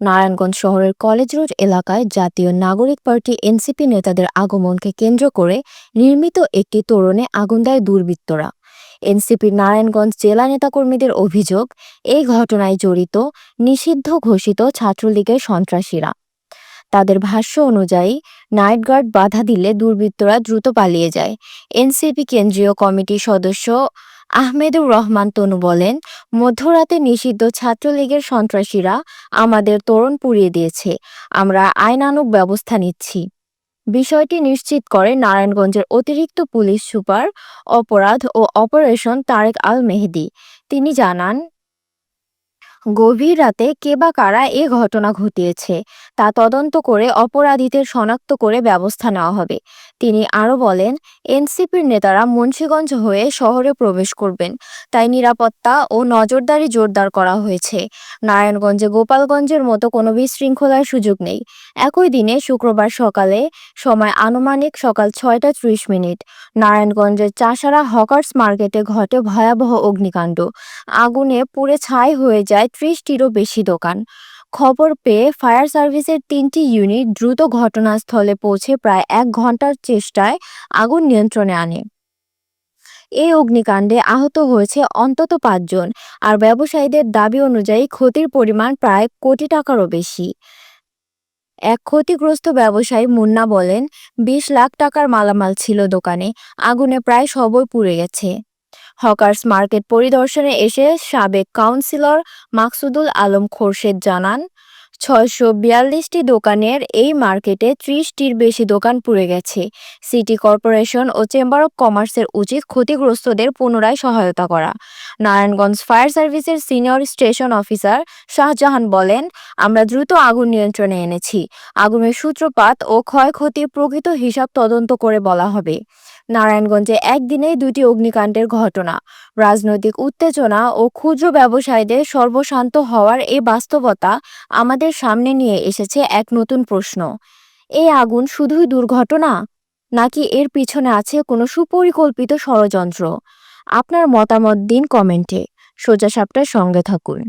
নারায়ণগঞ্জ শহরের college road এলাকায় জাতীয় নাগরিক পার্টি এনসিপি নেতাদের আগমনকে কেন্দ্র করে নির্মিত একটি তোরণে আগুন দেয় দুর্বৃত্তরা। এনসিপির নারায়ণগঞ্জ জেলা নেতাকর্মীদের অভিযোগ এই ঘটনায় জড়িত নিষিদ্ধ ঘোষিত ছাত্রলীগের সন্ত্রাসীরা। তাদের ভাষ্য অনুযায়ী, নাইট গার্ড বাধা দিলে দুর্বৃত্তরা দ্রুত পালিয়ে যায়। এনসিপি কেন্দ্রীয় কমিটির সদস্য আহমেদুর রহমান তনু বলেন, মধ্যরাতে নিষিদ্ধ ছাত্রলীগের সন্ত্রাসীরা আমাদের তরুণ পুড়িয়ে দিয়েছে। আমরা আইনানুক ব্যবস্থা নিচ্ছি। বিষয়টি নিশ্চিত করে নারায়ণগঞ্জের অতিরিক্ত পুলিশ সুপার অপরাধ ও অপারেশন তারেক আল মেহেদি। তিনি জানান গভীর রাতে কে বা কারা এ ঘটনা ঘটিয়েছে, তা তদন্ত করে অপরাধীদের শনাক্ত করে ব্যবস্থা নেওয়া হবে। তিনি আরও বলেন, এনসিপির নেতারা মুন্সীগঞ্জ হয়ে শহরে প্রবেশ করবেন, তাই নিরাপত্তা ও নজরদারি জোরদার করা হয়েছে। নারায়ণগঞ্জে গোপালগঞ্জের মতো কোনো বিশৃঙ্খলার সুযোগ নেই। একই দিনে শুক্রবার সকালে সময় আনুমানিক সকাল ছয়টা ত্রিশ মিনিট, নারায়ণগঞ্জের চাষারা হকার্স মার্কেটে ঘটে ভয়াবহ অগ্নিকাণ্ড। আগুনে পুড়ে ছাই হয়ে যায় ত্রিশটিরও বেশি দোকান। খবর পেয়ে ফায়ার সার্ভিসের তিনটি ইউনিট দ্রুত ঘটনাস্থলে পৌঁছে প্রায় এক ঘণ্টার চেষ্টায় আগুন নিয়ন্ত্রণে আনে। এই অগ্নিকাণ্ডে আহত হয়েছে অন্তত পাঁচজন আর ব্যবসায়ীদের দাবি অনুযায়ী ক্ষতির পরিমাণ প্রায় কোটি টাকারও বেশি। এক ক্ষতিগ্রস্ত ব্যবসায়ী মুন্না বলেন, বিশ লাখ টাকার মালামাল ছিল দোকানে, আগুনে প্রায় সবই পুড়ে গেছে। হকার্স মার্কেট পরিদর্শনে এসে সাবেক কাউন্সিলর মাকসুদুল আলম খোরশেদ জানান, ছয়শো বিয়াল্লিশটি দোকানের এই মার্কেটে ত্রিশটির বেশি দোকান পুড়ে গেছে। সিটি কর্পোরেশন ও চেম্বার অব কমার্সের উচিত ক্ষতিগ্রস্তদের পুনরায় সহায়তা করা। নারায়ণগঞ্জ ফায়ার সার্ভিসের সিনিয়র স্টেশন অফিসার শাহজাহান বলেন, আমরা দ্রুত আগুন নিয়ন্ত্রণে এনেছি। আগুনের সূত্রপাত ও ক্ষয়ক্ষতির প্রকৃত হিসাব তদন্ত করে বলা হবে। নারায়ণগঞ্জে একদিনেই দুটি অগ্নিকাণ্ডের ঘটনা। রাজনৈতিক উত্তেজনা ও ক্ষুদ্র ব্যবসায়ীদের সর্বশান্ত হওয়ার এই বাস্তবতা আমাদের সামনে নিয়ে এসেছে এক নতুন প্রশ্ন। এই আগুন শুধুই দুর্ঘটনা? নাকি এর পিছনে আছে কোনো সুপরিকল্পিত ষড়যন্ত্র? আপনার মতামত দিন কমেন্টে। সোজা সাপটার সঙ্গে থাকুন।